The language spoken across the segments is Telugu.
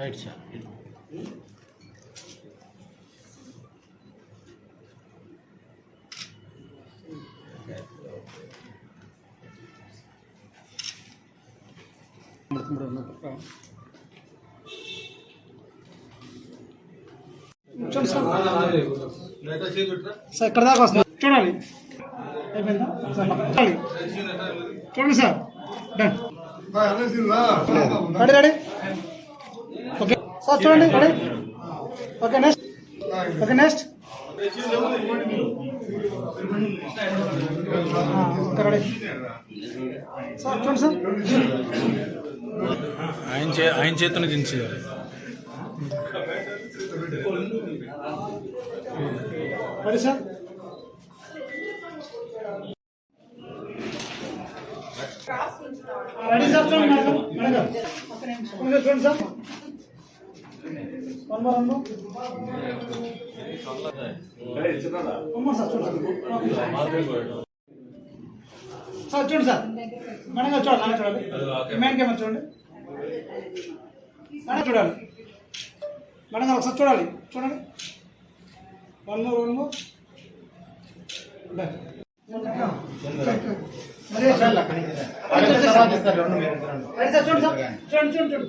రైట్ సార్ చూడండి సార్ సార్ ఇక్కడ దాకా వస్తుంది చూడాలి. అయిపోయిందా? సార్ చూడాలి. చూడండి sir done ready ready okay sir చూడండి okay next okay next sir చూడండి సార్. ఆయన చే ఆయన చేతిని దించేయాలి. Ready sir? Ready sir madam. Madam చూడండి sir one more one more one more sir చూడండి సార్ చూడండి సార్ మేడం గారు చూడాలి. మెయిన్ కెమెరా చూడండి. మేడం చూడాలి. మేడం ఒకసారి చూడాలి. చూడండి. One more one more sir చూడండి సార్. చూడండి చూడండి చూడండి.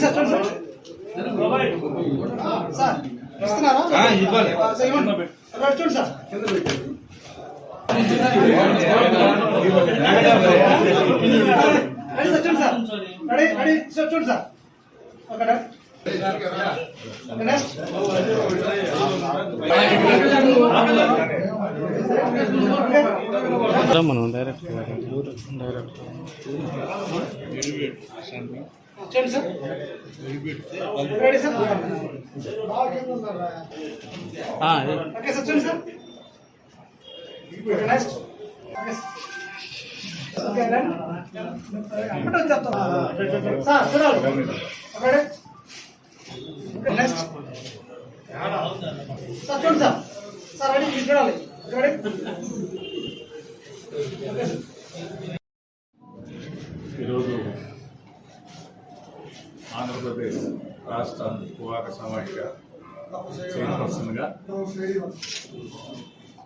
సార్ చూడండి సార్. ఓకే ఇస్తున్నారా చూడండి సార్ చూడండి సార్. రెడీ రెడీ చూడండి సార్ మనం డైరెక్ట్ డైరెక్ట్ చూడండి సార్. Next sir. చూడాలి. నెక్స్ట్ సార్ చూడండి సార్. సార్ రెడీ చూడాలి ఈరోజు ఆంధ్రప్రదేశ్ రాష్ట్ర పువాక సమాఖ్య చైర్పర్సన్గా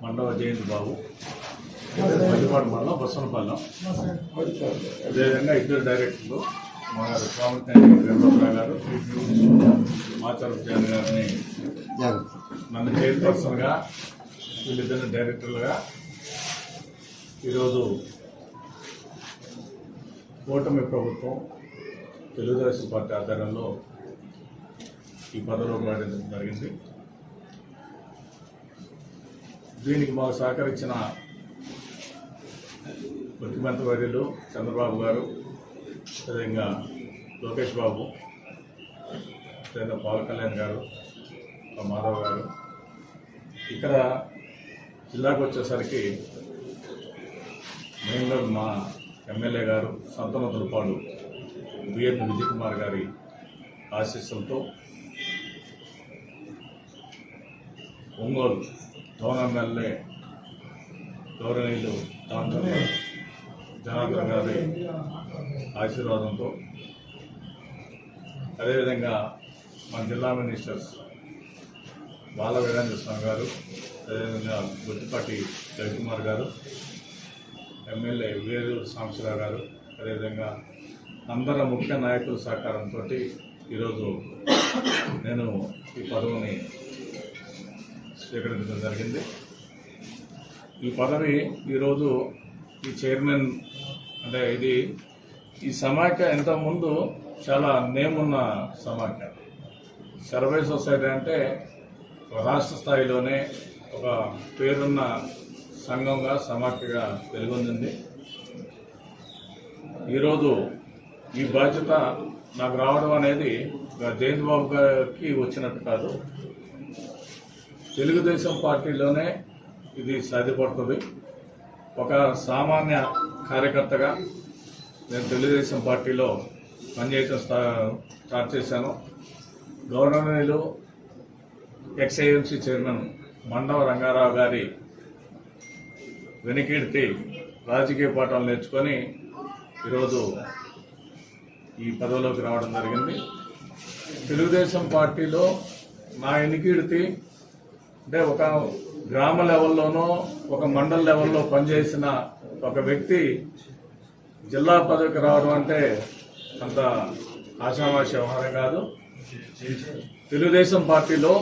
మండవ జయంతి బాబు మధ్యపాడు మండలం బొమ్మలపాలెం అదేవిధంగా ఇద్దరు డైరెక్టర్లు మా గారు స్వామినేని వెంకటరావు గారు మాచారు గారిని నన్ను చైర్పర్సన్గా వీళ్ళిద్దరిని డైరెక్టర్లుగా ఈరోజు కూటమి ప్రభుత్వం తెలుగుదేశం పార్టీ ఆధ్వర్యంలో ఈ పదవిలో ప్రకటించడం జరిగింది. దీనికి మాకు సహకరించిన ముఖ్యమంత్రి వర్యులు చంద్రబాబు గారు అదేవిధంగా లోకేష్ బాబు అదేవిధంగా పవన్ కళ్యాణ్ గారు మా మాధవ్ గారు. ఇక్కడ జిల్లాకు వచ్చేసరికి మెయిన్గా మా ఎమ్మెల్యే గారు సంతన దులపాడు బిఎన్ విజయ్ కుమార్ గారి ఆశీస్సులతో ఒంగోలు దోన ఎమ్మెల్యే గౌరవనీయులు దాంట్లో జనార్దన్ గారి ఆశీర్వాదంతో అదేవిధంగా మన జిల్లా మినిస్టర్స్ బాల వీరేంద్ర స్వామి గారు అదేవిధంగా గుత్తిపాటి రవికుమార్ గారు ఎమ్మెల్యే వేరు సాంబశివరావు గారు అదేవిధంగా అందరి ముఖ్య నాయకుల సహకారంతో ఈరోజు నేను ఈ పదవిని స్వీకరించడం జరిగింది. ఈ పదవి ఈరోజు ఈ చైర్మన్ అంటే ఇది ఈ సమాఖ్య ఇంతకుముందు చాలా నేమ్ ఉన్న సమాఖ్య. సర్వే సొసైటీ అంటే రాష్ట్ర స్థాయిలోనే ఒక పేరున్న సంఘంగా సమాఖ్యగా వెలుగొందింది. ఈరోజు ఈ బాధ్యత నాకు రావడం అనేది ఒక జయంత్ బాబు గారికి వచ్చినట్టు కాదు. తెలుగుదేశం పార్టీలోనే ఇది సాధ్యపడుతుంది. ఒక సామాన్య కార్యకర్తగా నేను తెలుగుదేశం పార్టీలో పనిచేయడం స్టా- స్టార్ట్ చేశాను. గవర్నర్లు ఎక్స్ఐఎంసీ చైర్మన్ మండవ రంగారావు గారి వెనుకీర్తి రాజకీయ పాఠాలు నేర్చుకొని ఈరోజు ఈ పదవిలోకి రావడం జరిగింది. తెలుగుదేశం పార్టీలో నా ఎన్నికీడితి అంటే ఒక గ్రామ లెవెల్లోనో ఒక మండల లెవెల్లో పనిచేసిన ఒక వ్యక్తి జిల్లా పదవికి రావడం అంటే అంత ఆశామాష వ్యవహారం కాదు. తెలుగుదేశం పార్టీలో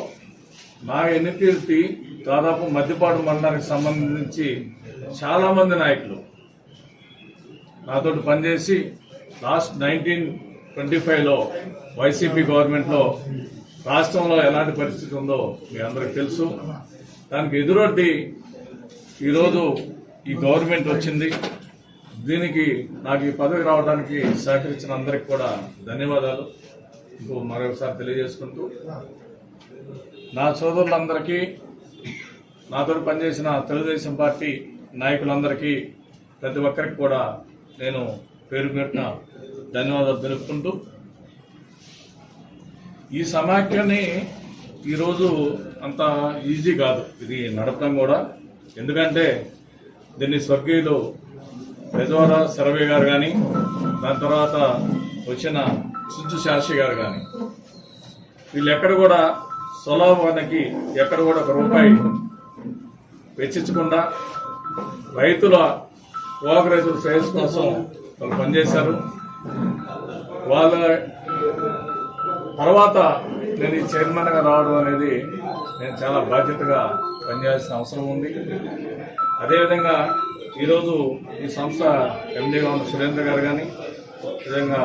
నా ఎన్నికీర్తి దాదాపు మధ్యపాడు మండలానికి సంబంధించి చాలామంది నాయకులు నాతో పనిచేసి లాస్ట్ నైన్టీన్ ట్వంటీ ఫైవ్లో వైసీపీ గవర్నమెంట్లో రాష్ట్రంలో ఎలాంటి పరిస్థితి ఉందో మీ అందరికి తెలుసు. దానికి ఎదురొడ్డి ఈరోజు ఈ గవర్నమెంట్ వచ్చింది. దీనికి నాకు ఈ పదవి రావడానికి సహకరించిన అందరికి కూడా ధన్యవాదాలు. ఇంకో మరొకసారి తెలియజేసుకుంటూ నా సోదరులందరికీ నాతో పనిచేసిన తెలుగుదేశం పార్టీ నాయకులందరికీ ప్రతి ఒక్కరికి కూడా నేను పేరు పెట్టిన ధన్యవాదాలు తెలుపుకుంటూ ఈ సమాఖ్యని ఈరోజు అంత ఈజీ కాదు. ఇది నడపడం కూడా. ఎందుకంటే దీన్ని స్వర్గీయులు బెజవాడ సర్వే గారు కానీ దాని తర్వాత వచ్చిన సుజు శాస్త్రి గారు కానీ వీళ్ళు ఎక్కడ కూడా సులభానికి ఎక్కడ కూడా ఒక రూపాయి వెచ్చించకుండా రైతుల పోగు రైతుల శ్రేయస్ కోసం వాళ్ళు పనిచేశారు. వాళ్ళ తర్వాత నేను ఈ చైర్మన్గా రావడం అనేది నేను చాలా బాధ్యతగా పనిచేయాల్సిన అవసరం ఉంది. అదేవిధంగా ఈరోజు ఈ సంస్థ ఎండీగా ఉన్న సురేంద్ర గారు కానీ విధంగా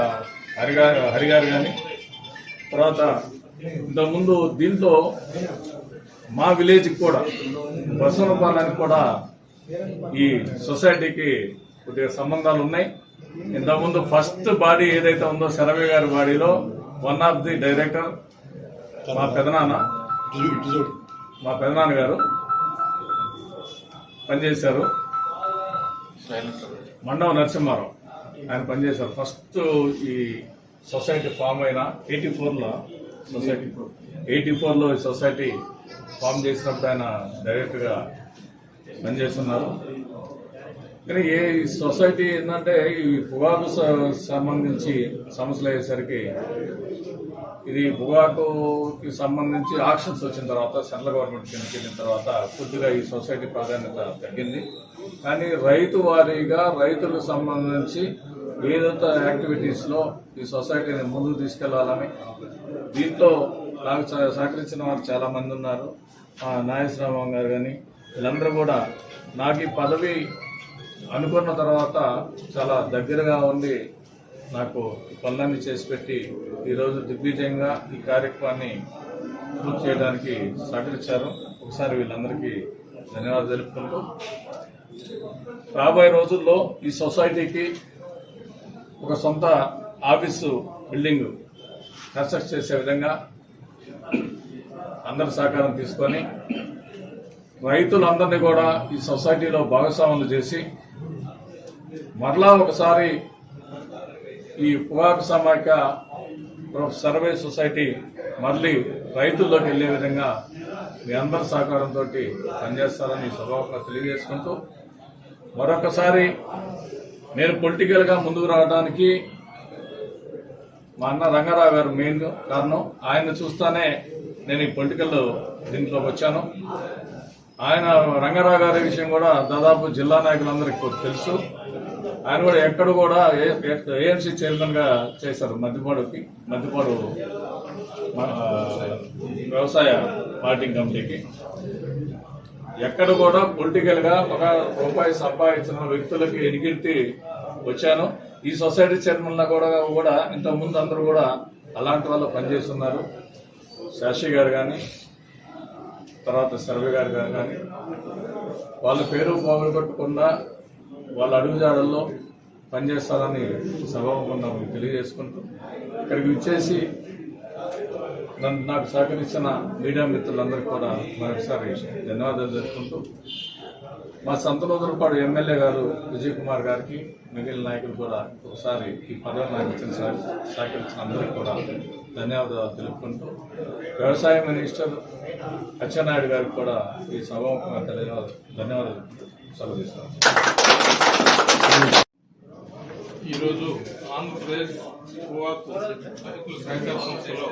హరి గారు హరి గారు కానీ తర్వాత ఇంతకుముందు దీంతో మా విలేజ్కి కూడా బసవనపాలెనికి కూడా ఈ సొసైటీకి కొద్దిగా సంబంధాలు ఉన్నాయి. ఇంతకుముందు ఫస్ట్ బాడీ ఏదైతే ఉందో శరవే గారి బాడీలో వన్ ఆఫ్ ది డైరెక్టర్ మా పెదనాన్న. మా పెదనాన్న గారు పనిచేశారు. మండవ నరసింహారావు ఆయన పనిచేశారు. ఫస్ట్ ఈ సొసైటీ ఫామ్ అయిన ఎయిటీ ఫోర్లో సొసైటీ ఎయిటీ ఫోర్లో ఈ సొసైటీ ఫామ్ చేసినప్పుడు ఆయన డైరెక్ట్గా పనిచేస్తున్నారు. కానీ ఏ ఈ సొసైటీ ఏంటంటే ఈ పొగాకు సంబంధించి సమస్యలు అయ్యేసరికి ఇది పొగాకుకి సంబంధించి ఆక్షన్స్ వచ్చిన తర్వాత సెంట్రల్ గవర్నమెంట్ కిందకి వెళ్ళిన తర్వాత కొద్దిగా ఈ సొసైటీ ప్రాధాన్యత తగ్గింది. కానీ రైతు వారీగా రైతులకు సంబంధించి ఏదైతే యాక్టివిటీస్లో ఈ సొసైటీని ముందుకు తీసుకెళ్ళాలని దీంట్లో నాకు సహకరించిన వారు చాలామంది ఉన్నారు. ఆ నాగేశ్వరరావు గారు కానీ వీళ్ళందరూ కూడా నాకు ఈ పదవి అనుకున్న తర్వాత చాలా దగ్గరగా ఉండి నాకు పనులన్నీ చేసి పెట్టి ఈరోజు దిగ్విజయంగా ఈ కార్యక్రమాన్ని పూర్తి చేయడానికి సహకరించారు. ఒకసారి వీళ్ళందరికీ ధన్యవాదాలు తెలుపుకుంటూ రాబోయే రోజుల్లో ఈ సొసైటీకి ఒక సొంత ఆఫీసు బిల్డింగ్ కన్స్ట్రక్ట్ చేసే విధంగా అందరి సహకారం తీసుకొని రైతులందరినీ కూడా ఈ సొసైటీలో భాగస్వాములు చేసి మరలా ఒకసారి ఈ పొగాకు సమాఖ్య సర్వే సొసైటీ మళ్ళీ రైతుల్లోకి వెళ్ళే విధంగా మీ అందరి సహకారంతో పనిచేస్తారని ఈ తెలియజేసుకుంటూ మరొకసారి నేను పొలిటికల్గా ముందుకు రావడానికి మా అన్న రంగారావు గారు మెయిన్ కారణం. ఆయన చూస్తానే నేను ఈ పొలిటికల్ దీంట్లోకి వచ్చాను. ఆయన రంగారావు గారి విషయం కూడా దాదాపు జిల్లా నాయకులందరికీ తెలుసు. ఆయన కూడా ఎక్కడ కూడా ఏఎంసీ చైర్మన్గా చేశారు. మధ్యపాడుకి మధ్యపాడు వ్యవసాయ మార్కెటింగ్ కమిటీకి. ఎక్కడ కూడా పొలిటికల్గా ఒక రూపాయి సంపాదించిన వ్యక్తులకి ఎనికిడితే వచ్చాను. ఈ సొసైటీ చైర్మన్ కూడా కూడా ఇంతకుముందు అందరూ కూడా అలాంటి వాళ్ళు పనిచేస్తున్నారు శాషి గారు కానీ తర్వాత సర్వే గారు కానీ వాళ్ళ పేరు పోగొట్టకుండా వాళ్ళ అడుగుజాడల్లో పనిచేస్తారని సభాముఖంగా మీకు తెలియజేసుకుంటూ ఇక్కడికి వచ్చేసి నన్ను నాకు సహకరించిన మీడియా మిత్రులందరికీ కూడా మరొకసారి ధన్యవాదాలు తెలుపుకుంటూ మా సంతనూతలపాడు ఎమ్మెల్యే గారు విజయ్ కుమార్ గారికి మిగిలిన నాయకులు కూడా ఒకసారి ఈ పదవి నాకు ఇచ్చిన సహకరించిన అందరికీ కూడా ధన్యవాదాలు తెలుపుకుంటూ వ్యవసాయ మినిస్టర్ అచ్చెన్నాయుడు గారికి కూడా ఈ సభాముఖంగా ధన్యవాదాలు ధన్యవాదాలు. ఈరోజు ఆంధ్రప్రదేశ్ గోవాకు రైతుల సహకార సంస్థలో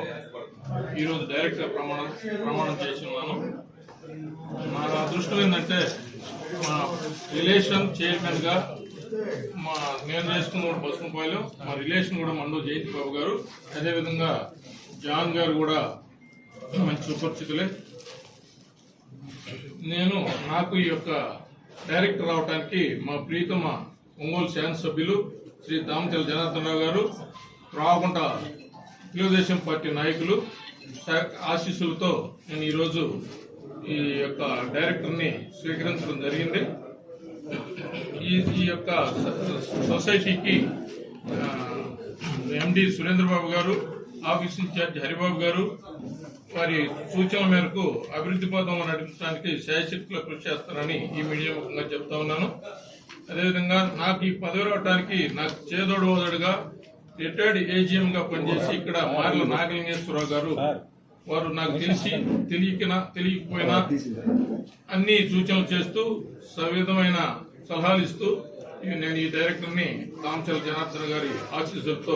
ఈరోజు డైరెక్ట్గా ప్రమాణం ప్రమాణం చేసి ఉన్నాను నా అదృష్టం ఏంటంటే మా రిలేషన్ చైర్మన్గా మా నేను చేసుకున్న కూడా బసుమపాయలు మా రిలేషన్ కూడా మండో జయంతి బాబు గారు. అదేవిధంగా జాన్ గారు కూడా మంచి సుపరిచితులే. నేను నాకు ఈ యొక్క డైరెక్టర్ రావడానికి మా ప్రీతమ ఒంగోలు శాసనసభ్యులు శ్రీ దామచల జనార్దన్ రావు గారు రావకుంట తెలుగుదేశం పార్టీ నాయకులు ఆశీస్సులతో నేను ఈరోజు ఈ యొక్క డైరెక్టర్ని స్వీకరించడం జరిగింది. ఈ ఈ యొక్క సొసైటీకి ఎండి సురేంద్రబాబు గారు ఆఫీస్ ఇన్ఛార్జ్ హరిబాబు గారు వారి సూచనల మేరకు అభివృద్ధి పథం నడిపించడానికి శాయశక్తిలో కృషి చేస్తారని ఈ మీడియా ముఖంగా చెప్తా ఉన్నాను. అదేవిధంగా నాకు ఈ పదవి రావడానికి నాకు చేదోడు ఓదోడుగా రిటైర్డ్ ఏజీఎం గా పనిచేసి ఇక్కడ మార్ల నాగలింగేశ్వరరావు గారు వారు నాకు తెలిసి తెలియకనా తెలియకపోయినా అన్ని సూచనలు చేస్తూ సవిధమైన సలహాలు ఇస్తూ నేను ఈ డైరెక్టర్ని కాంచల జనార్దన్ గారి ఆశీస్సులతో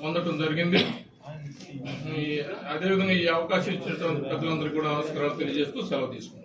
పొందటం జరిగింది. అదేవిధంగా ఈ అవకాశం ఇచ్చినటువంటి పెద్దలందరికీ కూడా నమస్కారాలు తెలియజేస్తూ సెలవు తీసుకుంటాం